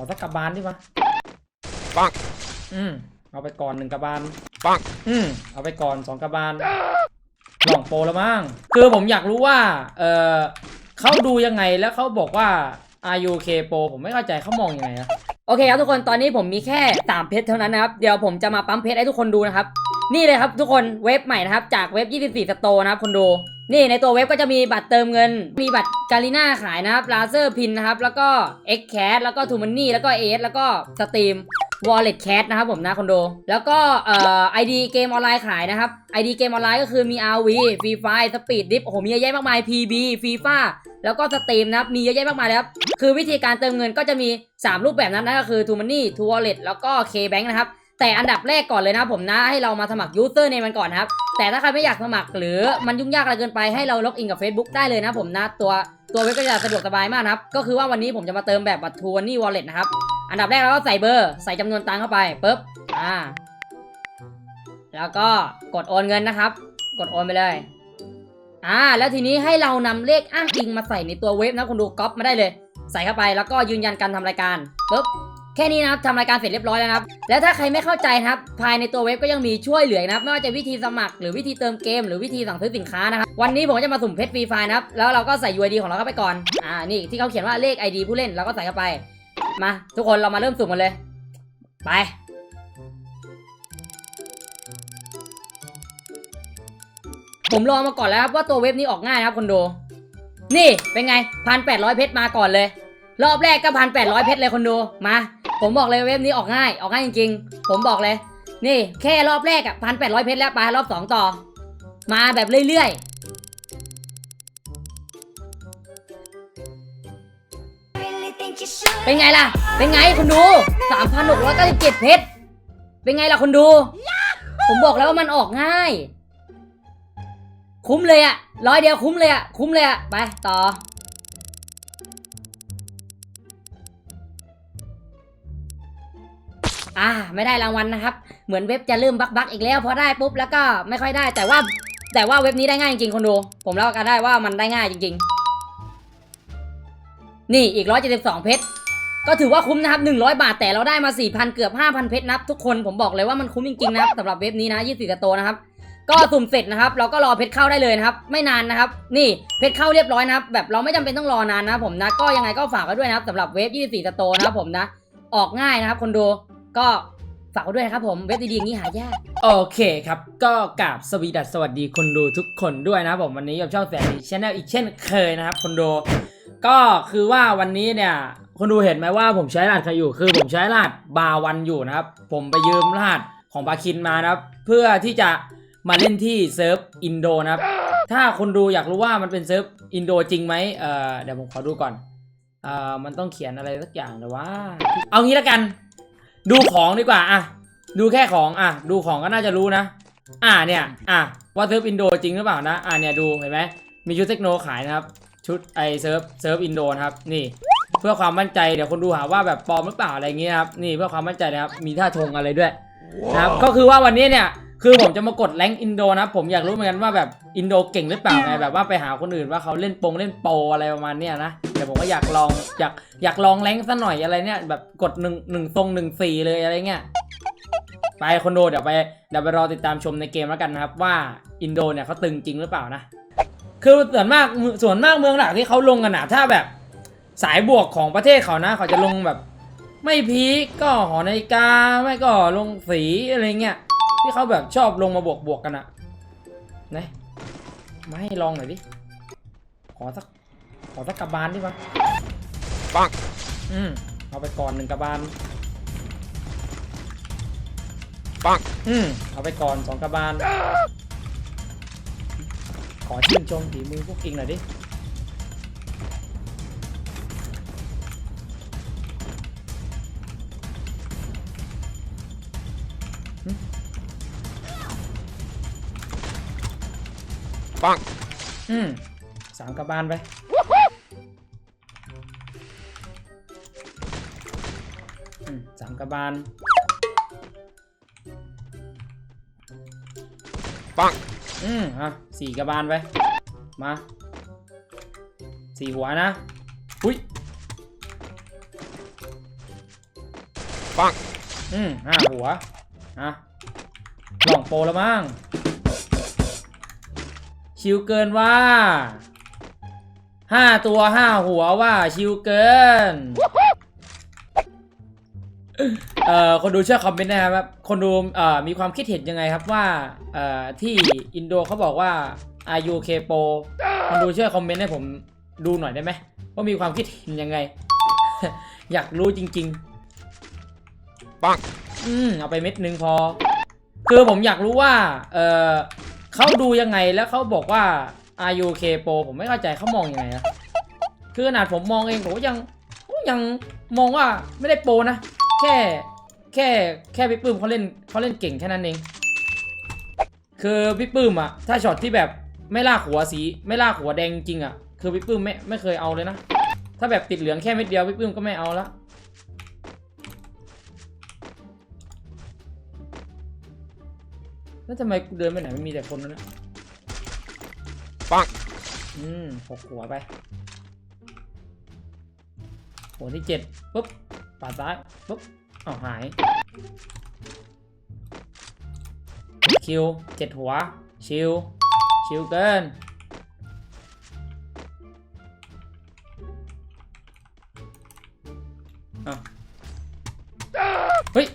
อสักกระบาลดิวะปังอืมเอาไปก่อนหนึ่งกระบาลปังอืมเอาไปก่อนสองกระบาลหลองโปรแล้วมั้งคือผมอยากรู้ว่า เออเขาดูยังไงแล้วเขาบอกว่า RUK Pro ผมไม่เข้าใจเขามองยังไงอะโอเคครับทุกคนตอนนี้ผมมีแค่3เพชรเท่านั้นนะครับ เดี๋ยวผมจะมาปั๊มเพชรให้ทุกคนดูนะครับ นี่เลยครับทุกคนเว็บใหม่นะครับ จากเว็บ 24 สโตร์นะครับคนดู นี่ในตัวเว็บก็จะมีบัตรเติมเงิน มีบัตรการีน่าขายนะครับลาเซอร์พินนะครับ แล้วก็ X Cash แล้วก็ทูมันนี่แล้วก็ AS แล้วก็สตรีม Wallet Cash นะครับผมนะคอนโด แล้วก็เอ่อ ID เกมออนไลน์ขายนะครับ ID เกมออนไลน์ก็คือมี RV Free Fire Speed Dip โอ้โห มีเยอะแยะมากมาย PB FIFA แล้วก็สตรีมนะครับ มีเยอะแยะมากมายเลยครับ คือวิธีการเติมเงินก็จะมี 3 รูปแบบนั้นนั่นก็คือ t o Money t o Wallet แล้วก็ K Bank นะครับ แต่อันดับแรกก่อนเลยนะผมนะ ให้เรามาสมัคร User Name มันก่อนนะครับ แต่ถ้าใครไม่อยากสมัคร หรือมันยุ่งยากอะไรเกินไปให้เราล็อกอินกับ Facebook ได้เลยนะผมนะตัวตัวเว็บก็จะสะดวกสบายมากนะครับ ก็คือว่าวันนี้ผมจะมาเติมแบบบัตร t o Money Wallet นะครับ อันดับแรกเราก็ใส่เบอร์ใส่จำนวนตังค์เข้าไปปุ๊บอ่า แล้วก็กดโอนเงินนะครับ กดโอนไปเลยอ่าแล้วทีนี้ให้เรานำเลขอ้างอิงมาใส่ในตัวเว็บนะคุณดูก๊อปมาได้เลย ใส่เข้าไปแล้วก็ยืนยันการทำรายการปุ๊บ แค่นี้นะครับทำรายการเสร็จเรียบร้อยแล้วนะครับ แล้วถ้าใครไม่เข้าใจนะครับ ภายในตัวเว็บก็ยังมีช่วยเหลือนะครับ ไม่ว่าจะวิธีสมัคร หรือวิธีเติมเกม หรือวิธีสั่งซื้อสินค้านะครับ วันนี้ผมจะมาสุ่มเพชรฟรีไฟล์นะครับ แล้วเราก็ใส่ UID ของเราเข้าไปก่อน อ่า นี่ที่เขาเขียนว่าเลข ID ผู้เล่นเราก็ใส่เข้าไป มา ทุกคนเรามาเริ่มสุ่มกันเลย ไป ผมลองมาก่อนแล้วครับว่าตัวเว็บนี้ออกง่ายนะครับคนดู นี่เป็นไงพันแปดร้อยเพชรมาก่อนเลย รอบแรกก็พันแปดร้อยเพชรเลยคนดู มา ผมบอกเลยเว็บนี้ออกง่าย ออกง่ายจริงๆ ผมบอกเลย นี่แค่รอบแรกอะพันแปดร้อยเพชรแล้วไปรอบสองต่อ มาแบบเรื่อยๆเป็นไงล่ะ เป็นไงคนดูสามพันหกร้อยเก้าสิบเจ็ดเพชร เป็นไงล่ะคนดู ผมบอกแล้วว่ามันออกง่าย คุ้มเลยอะร้อยเดียวคุ้มเลยอะคุ้มเลยอะไป ต่อ อ่าไม่ได้รางวัลนะครับ เหมือนเว็บจะเริ่มบักบักอีกแล้วพอได้ปุ๊บแล้วก็ไม่ค่อยได้ แต่ว่าแต่ว่าเว็บนี้ได้ง่ายจริงๆคนดู ผมเล่ากันได้ว่ามันได้ง่ายจริง ๆ นี่อีก 172 เพชรก็ถือว่าคุ้มนะครับ 100 บาทแต่เราได้มา 4,000 เกือบ 5,000 เพชรนะครับทุกคนผมบอกเลยว่ามันคุ้มจริงๆนะครับสำหรับเว็บนี้นะ24กระโตนะครับก็สุ่มเสร็จนะครับ เราก็รอเพชรเข้าได้เลยนะครับ ไม่นานนะครับ นี่เพชรเข้าเรียบร้อยนะครับ แบบเราไม่จำเป็นต้องรอนานนะผมนะ ก็ยังไงก็ฝากไว้ด้วยนะครับสำหรับเว็บ 24สโตนะครับผมนะ ออกง่ายนะครับคนดู ก็ฝากไว้ด้วยนะครับผมเว็บดีๆอย่างนี้หายาก โอเคครับ ก็กราบสวีดัสสวัสดีคนดูทุกคนด้วยนะผมวันนี้กับช่องแสนดีชแนลอีกเช่นเคยนะครับคนดู ก็คือว่าวันนี้เนี่ยคนดูเห็นไหมว่าผมใช้รหัสใครอยู่คือผมใช้รหัสบาวันอยู่นะครับ ผมไปยืมรหัสของบาคินมานะครับ เพื่อที่จะมาเล่นที่เซิร์ฟอินโดนะครับ ถ้าคนดูอยากรู้ว่ามันเป็นเซิร์ฟอินโดจริงไหมเอ่อเดี๋ยวผมขอดูก่อนเอ่อมันต้องเขียนอะไรสักอย่างแต่ว่า เอางี้แล้วกัน ดูของดีกว่าอะดูแค่ของอะดูของก็น่าจะรู้นะ อ่าเนี่ยอะว่าเซิร์ฟอินโดจริงหรือเปล่านะอ่าเนี่ยดูเห็นไหมมีชุดเทคโนขายนะครับ ชุดไอเซิร์ฟเซิร์ฟอินโดนะครับนี่ เพื่อความมั่นใจเดี๋ยวคนดูหาว่าแบบปลอมหรือเปล่าอะไรเงี้ยครับนี่เพื่อความมั่นใจนะครับมีท่าทงอะไรด้วยนะครับก็คือว่าวันนี้เนี่ย คือผมจะมากดแรงอินโดนะครับผมอยากรู้เหมือนกันว่าแบบอินโดเก่งหรือเปล่าไงแบบว่าไปหาคนอื่นว่าเขาเล่นโปงเล่นโปรอะไรประมาณเนี้ยนะเดี๋ยวผมก็อยากลองอยากอยากลองแรงซะหน่อยอะไรเนี่ยแบบกดหนึ่งหนึ่งทรงหนึ่งสี่เลยอะไรเงี้ยไปคนดูเดี๋ยวไปเดี๋ยวไปรอติดตามชมในเกมแล้วกันนะครับว่าอินโดเนี่ยเขาตึงจริงหรือเปล่านะคือส่วนมากส่วนมากเมืองหลักที่เขาลงกันนะถ้าแบบสายบวกของประเทศเขานะเขาจะลงแบบ ไม่พีคก็หอนาฬิกาไม่ก็ลงสีอะไรเงี้ย ที่เขาแบบชอบลงมาบวกบวกกันอะนะมาให้ลองหน่อยดิ ขอสัก ขอสักกระบาลดิวะปังอืมเอาไปก่อนหนึ่งกระบาลปังอืมเอาไปก่อนสองกระบาล ขอชื่นชมฝีมือพวกกิงหน่อยดิ ปังอืมสามกระบาลไป อืมสามกระบาลปังอืมอะสี่กระบาลไป มาสี่หัวนะ อุ้ย ปังอืมห้าหัว อะกล่องโปรแล้วมั้ง ชิวเกินว่าห้าตัวห้าหัวว่าชิวเกิน เอ่อคนดูช่วยคอมเมนต์นะครับคนดูเอ่อมีความคิดเห็นยังไงครับว่าเอ่อที่อินโดเขาบอกว่า are you k p o คนดูช่วยคอมเมนต์ให้ผมดูหน่อยได้ไหมว่ามีความคิดเห็นยังไง อยากรู้จริงๆปังอืมเอาไปเม็ดหนึ่งพอ คือผมอยากรู้ว่า เออ เขาดูยังไงแล้วเขาบอกว่า RUK p o ผมไม่เข้าใจเขามองยังไงนะคือขนาดผมมองเองผมก็ยังยังมองว่าไม่ได้โปรนะ แค่แค่แค่พี่ปื้มเขาเล่นเขาเล่นเก่งแค่นั้นเอง คือพี่ปื้มอะถ้าช็อตที่แบบไม่ลากหัวสี ไม่ลากหัวแดงจริงอะคือพี่ปื้มไม่ไม่เคยเอาเลยนะ ถ้าแบบติดเหลืองแค่เม็ดเดียวพี่ปื้มก็ไม่เอาละ แล้วทำไมกูเดินไปไหนไม่มีแต่คนนั้นนะปังอืมหกหัวไป หัวที่เจ็ดปุ๊บปาดซ้ายปุ๊บเอาหาย คิวเจ็ดหัว ชิว ชิวเกินอะเฮ้ย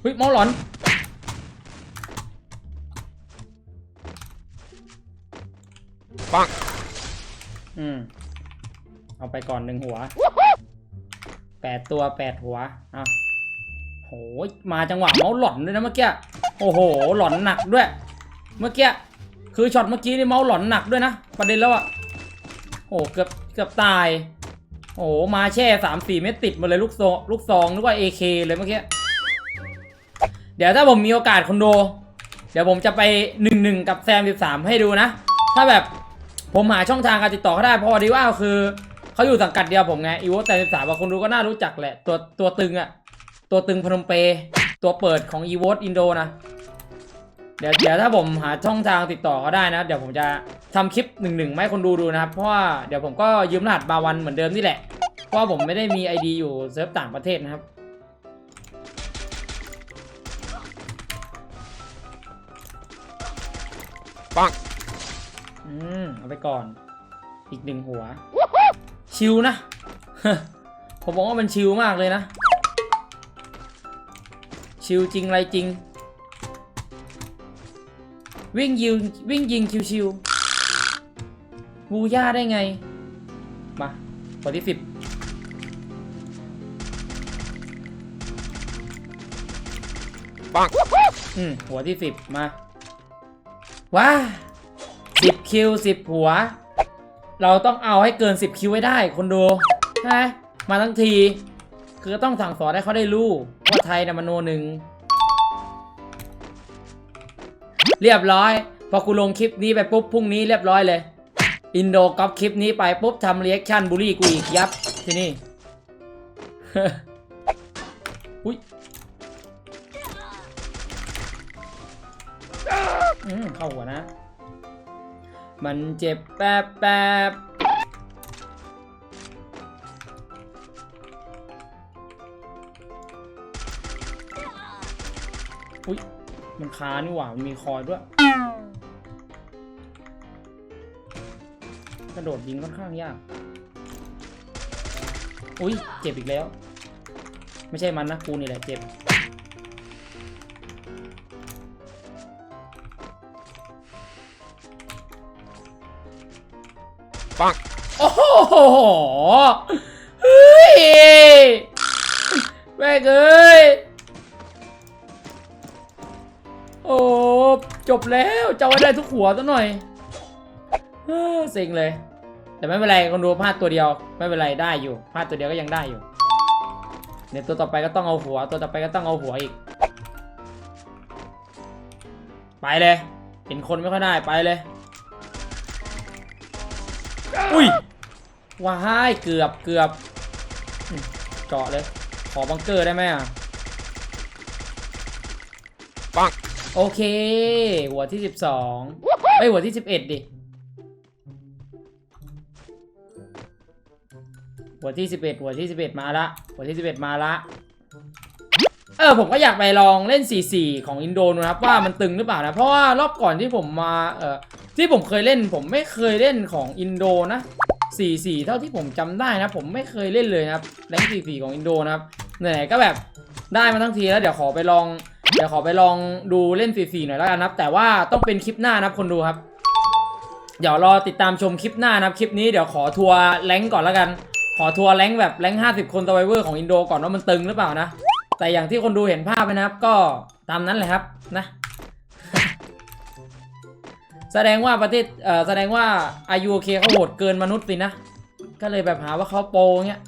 เฮ้ยเมาหลอน ปังอืม เอาไปก่อนหนึ่งหัว แปดตัวแปดหัวอะโหยมาจังหวะเมาส์หลอนด้วยนะเมื่อกี้ โอ้โห หลอนหนักด้วย เมื่อกี้ คือช็อตเมื่อกี้นี่เมาส์หลอนหนักด้วยนะ ประเด็นแล้วอะโอ้เกือบเกือบตาย โอ้โหมาแช่สามสี่เม็ดติดมาเลยลูกซองลูกซองนึกว่า AK เลยเมื่อกี้ เดี๋ยวถ้าผมมีโอกาสคอนโด เดี๋ยวผมจะไปหนึ่งหนึ่งกับแซมสิบสามให้ดูนะ ถ้าแบบ ผมหาช่องทางการติดต่อเขาได้เพราะว่าดีว่าคือเขาอยู่สังกัดเดียวผมไงอีโวแต่สิบสามคนดูก็น่ารู้จักแหละ ตัวตัวตึงอะตัวตึงพนมเป ตัวเปิดของอีโวอินโดนะ เดี๋ยวเดี๋ยวถ้าผมหาช่องทางติดต่อเขาได้นะ เดี๋ยวผมจะทำคลิปหนึ่งหนึ่งให้คนดูดูนะครับเพราะว่าเดี๋ยวผมก็ยืมรหัสบาวันเหมือนเดิมนี่แหละ เพราะผมไม่ได้มี ID อยู่เซิร์ฟต่างประเทศนะครับปัง อืมเอาไปก่อน อีกหนึ่งหัว ชิวนะ ผมบอกว่ามันชิวมากเลยนะ ชิวจริงอะไรจริง วิ่งยิงวิ่งยิงชิวๆบูย่าได้ไง มาหัวที่สิบปังอืมหัวที่สิบมา ว้า สิบคิวสิบหัว เราต้องเอาให้เกินสิบคิวให้ได้คนดูใช่ไหมมาทั้งที คือต้องสั่งสอนให้เขาได้รู้ ว่าไทยนะมันโนหนึ่ง เรียบร้อย พอกูลงคลิปนี้ไปปุ๊บพรุ่งนี้เรียบร้อยเลย อินโดก๊อปคลิปนี้ไปปุ๊บทำเรีแอคชั่นบูลลี่กูอีกยับที่นี่อุ้ยอืมเข้าหัวนะ มันเจ็บแป๊บแป๊บอุ้ยมันค้านี่หว่ามันมีคอยด้วย กระโดดยิงค่อนข้างยาก อุ้ยเจ็บอีกแล้ว ไม่ใช่มันนะกูนี่แหละเจ็บ ปังโอ้โหเฮ้ยแม่เอ้ยโอ้จบแล้วจะเอาไว้ได้ทุกหัวซะหน่อยเฮ้อเซ็งเลย แต่ไม่เป็นไรคนดูพลาดตัวเดียว ไม่เป็นไรได้อยู่พลาดตัวเดียวก็ยังได้อยู่เดี๋ยตัวต่อไปก็ต้องเอาหัว ตัวต่อไปก็ต้องเอาหัวอีก ไปเลย เห็นคนไม่ค่อยได้ไปเลย อุ้ยว้ายเกือบเกือบอืมเจาะเลย ขอบังเกอร์ได้ไหมอะปังโอเค หัวที่สิบสองไม่หัวที่สิบเอ็ดดิ หัวที่สิบเอ็ดหัวที่สิบเอ็ดมาละ หัวที่สิบเอ็ดมาละ เออผมก็อยากไปลองเล่น 4-4 ของอินโดดูนะครับว่ามันตึงหรือเปล่านะ เพราะว่ารอบก่อนที่ผมมาเออ ที่ผมเคยเล่นผมไม่เคยเล่นของอินโดนะ4-4 เท่าที่ผมจำได้นะ ผมไม่เคยเล่นเลยนะครับแรง4-4 ของอินโดนะครับไหนๆก็แบบได้มาทั้งทีแล้วเดี๋ยวขอไปลองเดี๋ยวขอไปลองดูเล่น4-4หน่อยแล้วกันนะครับ แต่ว่าต้องเป็นคลิปหน้านะครับคนดูครับ เดี๋ยวรอติดตามชมคลิปหน้านะครับคลิปนี้เดี๋ยวขอทัวร์แรงก่อนแล้วกัน ขอทัวร์แรงแบบแรง50 คนสไวเวอร์ของอินโดก่อนว่ามันตึงหรือเปล่านะ แต่อย่างที่คนดูเห็นภาพไปนะครับ ก็ตามนั้นเลยครับนะ แสดงว่าประเทศเอ่อแสดงว่าอายุโอเคเขาโหดเกินมนุษย์สินะ ก็เลยแบบหาว่าเขาโปเงี้ย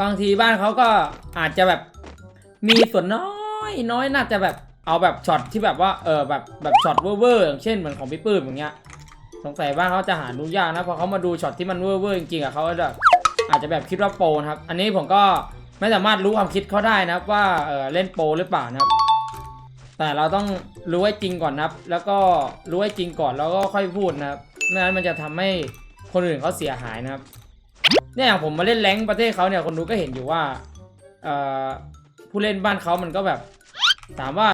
บางทีบ้านเขาก็อาจจะแบบมีส่วนน้อยน้อยน่าจะแบบเอาแบบช็อตที่แบบว่าเออแบบแบบช็อตเวอร์อย่างเช่นเหมือนของพี่ปื้มอย่างเงี้ย สงสัยบ้านเขาจะหาดูยากนะพอเขามาดูช็อตที่มันเวอร์จริงๆอะเขาจะอาจจะแบบคิดว่าโปนะครับ อันนี้ผมก็ไม่สามารถรู้ความคิดเขาได้นะครับว่าเออเล่นโปหรือเปล่านะครับ แต่เราต้องรู้ให้จริงก่อนนะครับ แล้วก็รู้ให้จริงก่อนแล้วก็ค่อยพูดนะครับไม่งั้นมันจะทำให้คนอื่นเขาเสียหายนะครับ เนี่ยอย่างผมมาเล่นแรงประเทศเขาเนี่ยคนดูก็เห็นอยู่ว่าผู้เล่นบ้านเขามันก็แบบ ถามว่า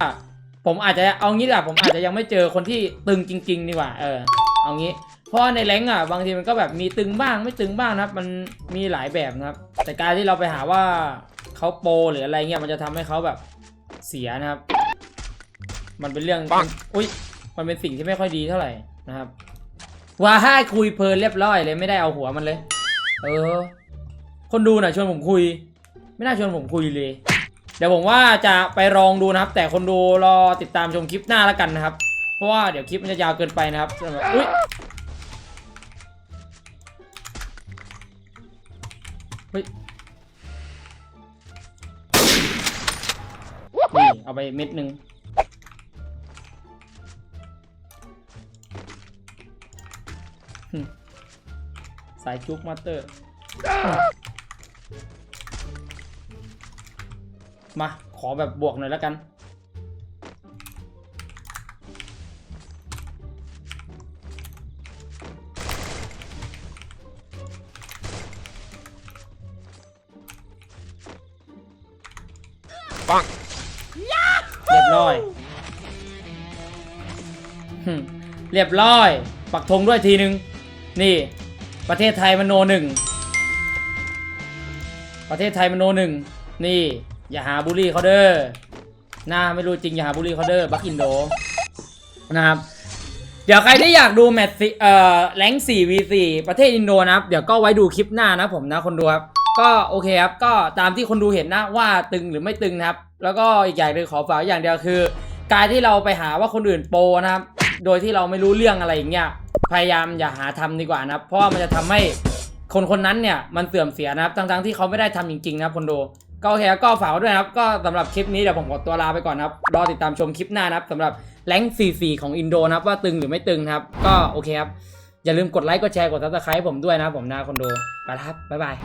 ผมอาจจะเอางี้ดีกว่าผมอาจจะยังไม่เจอคนที่ตึงจริง ๆ ดีกว่า เออ เอางี้ เพราะในแรงอะบางทีมันก็แบบมีตึงบ้างไม่ตึงบ้างนะครับ มันมีหลายแบบนะครับ แต่การที่เราไปหาว่าเขาโปรหรืออะไรเงี้ยมันจะทำให้เขาแบบเสียนะครับ มันเป็นเรื่องปังอุ้ยมันเป็นสิ่งที่ไม่ค่อยดีเท่าไหร่นะครับว่าให้คุยเพลินเรียบร้อยเลยไม่ได้เอาหัวมันเลย เออ คนดูน่ะชวนผมคุย ไม่น่าชวนผมคุยเลย เดี๋ยวผมว่าจะไปลองดูนะครับ แต่คนดูรอติดตามชมคลิปหน้าแล้วกันนะครับ เพราะว่าเดี๋ยวคลิปมันจะยาวเกินไปนะครับสำหรับอุ้ยเฮ้ยนี่เอาไปเม็ดหนึ่ง สายจุกมาสเตอร์ มา ขอแบบบวกหน่อยแล้วกัน ปังเรียบร้อยหึเรียบร้อย ปักธงด้วยทีนึง นี่ ประเทศไทยมันโนหนึ่ง ประเทศไทยมันโนหนึ่ง นี่ อย่าหาบูลลี่เขาเด้อหน้าไม่รู้จริงอย่าหาบูลลี่เขาเด้อบักอินโดนะครับเดี๋ยวใครที่อยากดูแมตช์เอ่อแรง4 v 4ประเทศอินโดนะครับ เดี๋ยวก็ไว้ดูคลิปหน้านะผมนะคนดูครับ ก็โอเคครับ ก็ตามที่คนดูเห็นนะว่าตึงหรือไม่ตึงนะครับ แล้วก็อีกอย่างหนึ่งขอฝากอย่างเดียวคือ การที่เราไปหาว่าคนอื่นโปนะครับ โดยที่เราไม่รู้เรื่องอะไรอย่างเงี้ยพยายามอย่าหาทำดีกว่านะเพราะว่ามันจะทำให้คนคนนั้นเนี่ยมันเสื่อมเสียนะครับทั้งๆที่เขาไม่ได้ทำจริงๆนะครับคนดูก็โอเคครับก็ฝากด้วยนะครับ ก็สำหรับคลิปนี้เดี๋ยวผมขอตัวลาไปก่อนนะครับ รอติดตามชมคลิปหน้านะครับสำหรับแรง44 ของอินโดนะครับ ว่าตึงหรือไม่ตึงนะครับ ก็โอเคครับ อย่าลืมกดไลค์กดแชร์กดซับสไครต์ผมด้วยนะครับผมนะคนดูไปครับ บ๊ายบาย